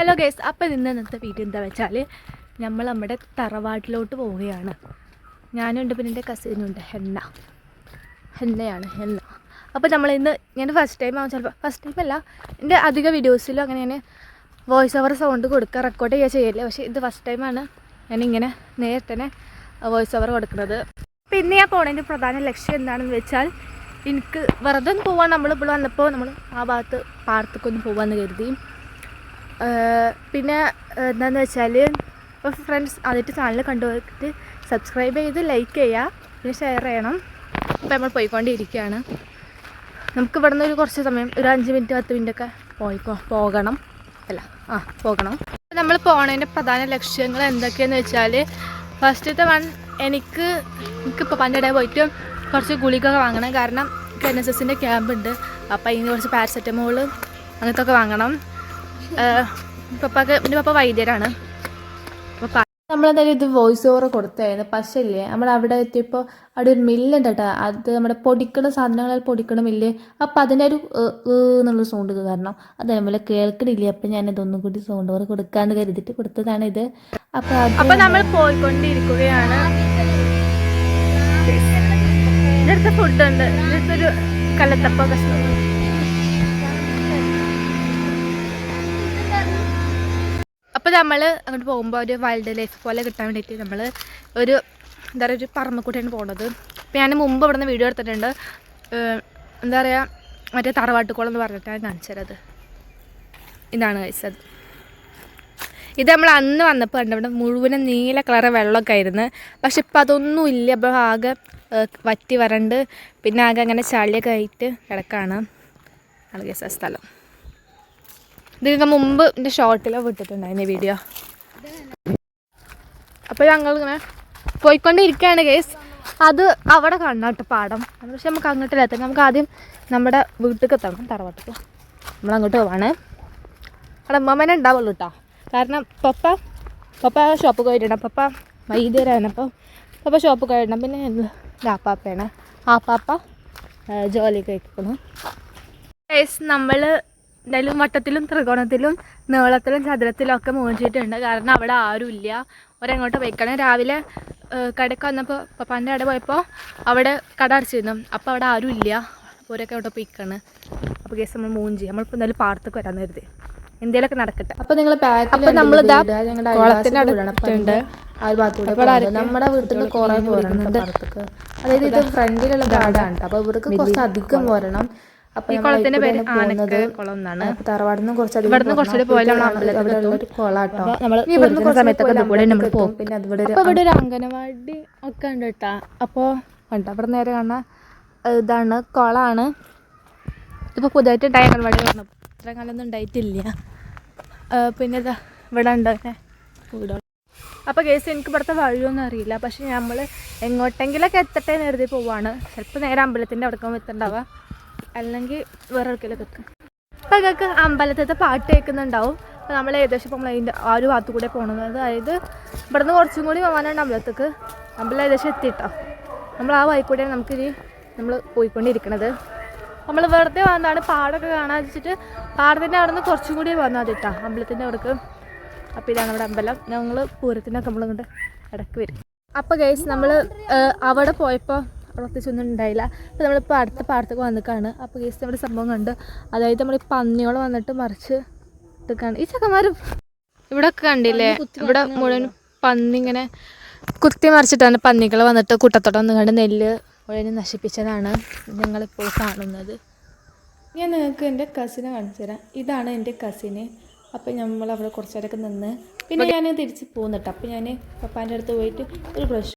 Hello guys അപ്പം ഇന്ന് ഇന്നത്തെ വീഡിയോ എന്താ വെച്ചാൽ നമ്മൾ നമ്മുടെ തറവാട്ടിലോട്ട് പോവുകയാണ്. ഞാനുണ്ട് പിന്നെ എന്റെ കസിനുണ്ട് ഹെന്ന. ഹെന്നയാണ് ഹെന്ന. അപ്പോൾ നമ്മൾ ഇന്ന് ഞാൻ ഫസ്റ്റ് ടൈം ആവും ചിലപ്പോൾ ഫസ്റ്റ് ടൈം അല്ല എന്റെ അധിക വീഡിയോസിലും അങ്ങനെ ഞാൻ വോയിസ് ഓവർ സൗണ്ട് കൊടുക്കുക റെക്കോർഡ് ചെയ്യുക ചെയ്യല്ലേ പക്ഷേ ഇത് ഫസ്റ്റ് ടൈമാണ് ഞാനിങ്ങനെ നേരത്തെ തന്നെ വോയിസ് ഓവർ കൊടുക്കുന്നത് പിന്നെ ഞാൻ പോണതിന്റെ പ്രധാന ലക്ഷ്യം എന്താണെന്ന് വെച്ചാൽ എനിക്ക് വെറുതെ ഒന്ന് നമ്മൾ ഇപ്പോൾ വന്നപ്പോൾ നമ്മൾ ആ ഭാഗത്ത് പാടത്തേക്കൊന്ന് പോകാമെന്ന് കരുതി. പിന്നെ എന്താണെന്ന് വെച്ചാൽ ഇപ്പോൾ ഫ്രണ്ട്സ് ആദ്യമായിട്ട് ചാനൽ കണ്ടുപോയിട്ട് സബ്സ്ക്രൈബ് ചെയ്ത് ലൈക്ക് ചെയ്യുക പിന്നെ ഷെയർ ചെയ്യണം. അപ്പോൾ നമ്മൾ പോയിക്കൊണ്ടിരിക്കുകയാണ് നമുക്ക് ഇവിടെ നിന്ന് ഒരു കുറച്ച് സമയം ഒരു അഞ്ച് മിനിറ്റ് പത്ത് മിനിറ്റ് ഒക്കെ പോയിക്കോ പോകണം. അല്ല ആ പോകണം. നമ്മൾ പോണതിന്റെ പ്രധാന ലക്ഷ്യങ്ങൾ എന്തൊക്കെയാന്ന് വെച്ചാൽ ഫസ്റ്റത്തെ വൺ എനിക്ക് എനിക്കിപ്പോൾ പണ്ടിടെ പോയിട്ട് കുറച്ച് ഗുളിക വാങ്ങണം. കാരണം എൻ എസ് എസിന്റെ ക്യാമ്പ് ഉണ്ട്. അപ്പോൾ അതിന് കുറച്ച് പാരസെറ്റമോൾ അങ്ങനത്തെ ഒക്കെ വാങ്ങണം. പപ്പാക്ക് എന്റെ പപ്പ വൈദ്യരാണ്. അപ്പോൾ നമ്മളെന്തായാലും ഇത് വോയിസ് ഓവർ കൊടുത്തായിരുന്നു. പക്ഷേ ഇല്ലേ നമ്മൾ അവിടെ എത്തിയപ്പോൾ അവിടെ ഒരു മില്ലുണ്ട് കേട്ടോ അത് നമ്മുടെ പൊടിക്കണ സാധനങ്ങളിൽ പൊടിക്കണ മില്ല്. അപ്പം അതിന്റെ ഒരു എന്നുള്ള സൗണ്ട് കാരണം. അതേപോലെ കേൾക്കണില്ല അപ്പം ഞാൻ ഇതൊന്നും കൂടി സൗണ്ട് ഓവർ കൊടുക്കാന്ന് കരുതിയിട്ട് കൊടുത്തതാണ് ഇത്. അപ്പം അപ്പം നമ്മൾ പോയിക്കൊണ്ടിരിക്കുകയാണ്. ഫുഡുണ്ട് ഒരു കലത്തപ്പ കഷ്ണം അപ്പോൾ നമ്മൾ അങ്ങോട്ട് പോകുമ്പോൾ ഒരു വൈൽഡ് ലൈഫ് പോലെ കിട്ടാൻ വേണ്ടിയിട്ട് നമ്മൾ ഒരു എന്താ പറയുക ഒരു പറമ്പക്കൂട്ടിയാണ് പോകുന്നത് അപ്പോൾ ഞാൻ മുമ്പ് ഇവിടുന്ന് വീഡിയോ എടുത്തിട്ടുണ്ട്. എന്താ പറയുക മറ്റേ തറവാട്ടുകോളം എന്ന് പറഞ്ഞിട്ടാണ് കാണിച്ചത് ഇതാണ് കഴിച്ചത് ഇത് നമ്മൾ അന്ന് വന്നപ്പോൾ കണ്ട. ഇവിടെ മുഴുവനും നീല കളറ് വെള്ളമൊക്കെ ആയിരുന്നു. പക്ഷെ ഇപ്പം അതൊന്നും ഇല്ല. അപ്പോൾ ആകെ വറ്റി വരണ്ട്. പിന്നെ ആകെ അങ്ങനെ ചളിയൊക്കെ ആയിട്ട് കിടക്കാണ്. ആണ് കേസ് ആ സ്ഥലം. ഇതിനൊക്കെ മുമ്പ് എന്റെ ഷോർട്ടിലോ വിട്ടിട്ടുണ്ടായിരുന്നു വീഡിയോ അപ്പോൾ ഞങ്ങൾ ഇങ്ങനെ പോയിക്കൊണ്ടിരിക്കുകയാണ് കേസ് അത് അവിടെ കാണാട്ടോ പാടം. അത് പക്ഷെ നമുക്ക് അങ്ങോട്ടില്ല എത്തണം നമുക്ക് ആദ്യം നമ്മുടെ വീട്ടിലേക്ക് എത്തണം. തറവാട്ടിക്ക് നമ്മൾ അങ്ങോട്ട് പോവാണ്. അവിടെ അമ്മമ്മേനെ ഉണ്ടാവുള്ളൂ കേട്ടോ കാരണം പപ്പ പപ്പ ഷോപ്പ് പോയിട്ടുണ്ട്. പപ്പ വൈദ്യരാണ് അപ്പോൾ പപ്പ ഷോപ്പ് പോയിട്ടുണ്ട്. പിന്നെ ആപ്പാപ്പയാണ് ആപ്പാപ്പ ജോലി കഴിക്കണം നമ്മൾ എന്തായാലും വട്ടത്തിലും ത്രികോണത്തിലും നീളത്തിലും ചതുരത്തിലും ഒക്കെ മൂഞ്ചിയിട്ടുണ്ട്. കാരണം അവിടെ ആരുമില്ല. ഒരങ്ങോട്ട് പോയിക്കണം. രാവിലെ കടക്ക് വന്നപ്പോൾ പപ്പാന്റെ അവിടെ പോയപ്പോൾ അവിടെ കട അടച്ചിരുന്നു. അപ്പോൾ അവിടെ ആരും ഇല്ല ഓരൊക്കെ അവിടെ പോയിക്കാണ്. അപ്പോൾ കേസ് നമ്മൾ മൂഞ്ചി. നമ്മളിപ്പോൾ എന്തായാലും പാടത്തേക്ക് വരാൻ കരുതി. എന്തേലൊക്കെ നടക്കട്ടെ. അപ്പോൾ നിങ്ങൾ അപ്പോൾ നമ്മളിതാ ആ അടുത്തുണ്ട് നമ്മുടെ വീട്ടിൽ നിന്ന് കുറെ പോരണം പുറത്തേക്ക്. അതായത് ഇത് ഫ്രണ്ടിലുള്ള ഗാർഡാണ് അപ്പോൾ ഇവർക്ക് കുറച്ച് അധികം പോരണം അപ്പൊ ഈ കുളത്തിന്റെ പേര് ആനക്ക് കുളം എന്നാണ്. തറവാടിൽ നിന്ന് കുറച്ച് കുളാട്ടോ. പിന്നെ അതുപോലെ ഇവിടെ ഒരു അംഗനവാടി ഒക്കെ ഉണ്ട് കേട്ടാ. അപ്പോ കണ്ടോ അവിടെ നേരെ കാണ ഇതാണ് കുളമാണ് ഇതിപ്പോൾ പുതുതായിട്ട് ഉണ്ടായ അംഗനവാടി പറഞ്ഞു ഇത്ര കാലമൊന്നും ഉണ്ടായിട്ടില്ല. പിന്നെ ഇതാ ഇവിടെ ഉണ്ട്. അപ്പൊ വീടോ അപ്പോൾ കേസ് എനിക്ക് ഇവിടുത്തെ വഴിയൊന്നും അറിയില്ല. പക്ഷെ നമ്മൾ എങ്ങോട്ടെങ്കിലൊക്കെ എത്തട്ടെ എന്ന് കരുതി പോവാണ്. ചിലപ്പോൾ നേരെ അമ്പലത്തിന്റെ അവിടെ എത്തണ്ടാവുക അല്ലെങ്കിൽ വേറെ എവിടേക്കെങ്കിലൊക്കെ എത്തും. അപ്പം നിങ്ങൾക്ക് അമ്പലത്തിലത്തെ പാട്ട് കേൾക്കുന്നുണ്ടാവും. അപ്പോൾ നമ്മൾ ഏകദേശം ഇപ്പം അതിന്റെ ആ ഒരു ഭാഗത്തു കൂടെ പോകണത് അതായത് ഇവിടുന്ന് കുറച്ചും കൂടി പോകാനുണ്ട് അമ്പലത്തേക്ക്. അമ്പലം ഏകദേശം എത്തിയിട്ടോ. നമ്മൾ ആ വഴി കൂടെയാണ് നമുക്കിനി നമ്മൾ പോയിക്കൊണ്ടിരിക്കണത്. നമ്മൾ വെറുതെ വന്നതാണ് പാടൊക്കെ കാണാൻ വെച്ചിട്ട് പാടത്തിന്റെ അവിടെ നിന്ന് കുറച്ചും കൂടി വന്നാൽ കേട്ടോ അമ്പലത്തിന്റെ അവിടേക്ക്. അപ്പോൾ ഇതാണ് നമ്മുടെ അമ്പലം. ഞങ്ങൾ പൂരത്തിനൊക്കെ നമ്മളിങ്ങോട്ട് ഇടയ്ക്ക് വരും. അപ്പോൾ ഗൈസ് നമ്മൾ അവിടെ പോയപ്പോൾ പ്രത്യേകിച്ചൊന്നും ഉണ്ടായില്ല. അപ്പോൾ നമ്മളിപ്പോൾ അടുത്ത പാടത്തേക്ക് വന്നിക്കാണ്. അപ്പോൾ ഗൈസ് നമ്മുടെ സംഭവം കണ്ട്. അതായത് നമ്മൾ ഈ പന്നികൾ വന്നിട്ട് മറിച്ച് ഇട്ടൊക്കെയാണ് ഈ ചക്കന്മാർ ഇവിടെ ഒക്കെ കണ്ടില്ലേ ഇവിടെ മുഴുവൻ പന്നി ഇങ്ങനെ കുത്തി മറിച്ചിട്ടാണ് പന്നികൾ വന്നിട്ട് കൂട്ടത്തോടെ വന്ന് കണ്ട് നെല്ല് മുഴുവൻ നശിപ്പിച്ചതാണ് ഞങ്ങളിപ്പോൾ കാണുന്നത്. ഞാൻ നിങ്ങൾക്ക് എന്റെ കസിനെ കാണിച്ചു തരാം. ഇതാണ് എന്റെ കസിന് അപ്പം നമ്മൾ അവിടെ കുറച്ച് നേരമൊക്കെ നിന്ന്. പിന്നെ ഞാൻ തിരിച്ച് പോകുന്നിട്ട് അപ്പം ഞാൻ പപ്പാന്റെ അടുത്ത് പോയിട്ട് ഒരു ബ്രഷ്